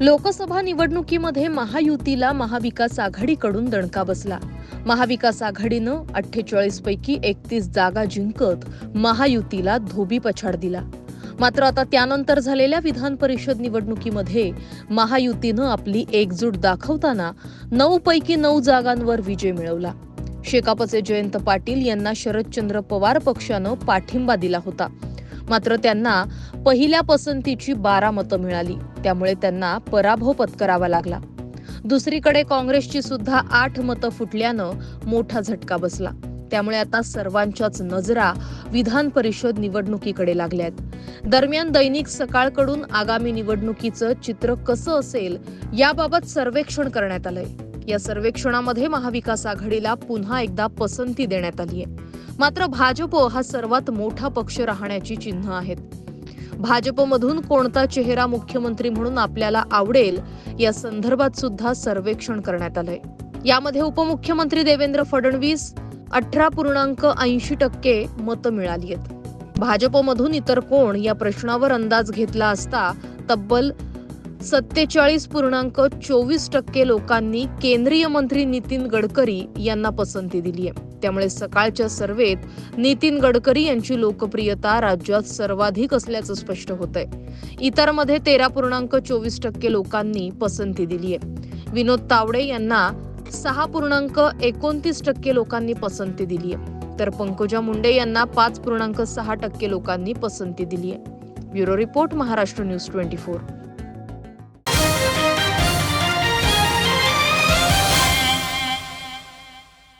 लोकसभा निवडणुकीमध्ये महायुतीला महाविकास आघाडीकडून दणका बसला. महाविकास आघाडीनं अठ्ठेचाळीस पैकी एकतीस जागा जिंकत महायुतीला धोबी पछाड दिला. मात्र आता त्यानंतर झालेल्या विधान परिषद निवडणुकीमध्ये महायुतीनं आपली एकजूट दाखवताना नऊ पैकी नऊ जागांवर विजय मिळवला. शेकापचे जयंत पाटील यांना शरदचंद्र पवार पक्षानं पाठिंबा दिला होता. मात्र त्यांना पहिल्या पसंतीची बारा मतं मिळाली. त्यामुळे त्यांना पराभव पत्करावा लागला. दुसरीकडे काँग्रेसची सुद्धा आठ मतं फुटल्यानं मोठा झटका बसला. त्यामुळे आता सर्वांच्याच नजरा विधान परिषद निवडणुकीकडे लागल्यात दरम्यान दैनिक सकाळकडून आगामी निवडणुकीचं चित्र कसं असेल याबाबत सर्वेक्षण करण्यात आलंय. या सर्वेक्षणामध्ये महाविकास आघाडीला पुन्हा एकदा पसंती देण्यात आली आहे मात्र भाजप हा सर्वात मोठा पक्ष राहण्याची चिन्ह आहेत. भाजपमधून कोणता चेहरा मुख्यमंत्री म्हणून आपल्याला आवडेल या संदर्भात सुद्धा सर्वेक्षण करण्यात आलंय. यामध्ये उपमुख्यमंत्री देवेंद्र फडणवीस अठरा पूर्णांक ऐंशी टक्के मतं मिळाली आहेत. भाजपमधून इतर कोण या प्रश्नावर अंदाज घेतला असता तब्बल सत्तेचाळीस पूर्णांक चोवीस टक्के लोकांनी केंद्रीय मंत्री नितीन गडकरी यांना पसंती दिली आहे. त्यामुळे सकाळच्या सर्वेत नितीन गडकरी यांची लोकप्रियता राज्यात सर्वाधिक असल्याचं स्पष्ट होत आहे इतरमध्ये तेरा पूर्णांक चोवीस टक्के लोकांनी पसंती दिली आहे. विनोद तावडे यांना सहा पूर्णांक एकोणतीस टक्के लोकांनी पसंती दिली आहे. तर पंकजा मुंडे यांना पाच पूर्णांक सहा टक्के लोकांनी पसंती दिली आहे. Bureau report Maharashtra news twenty four.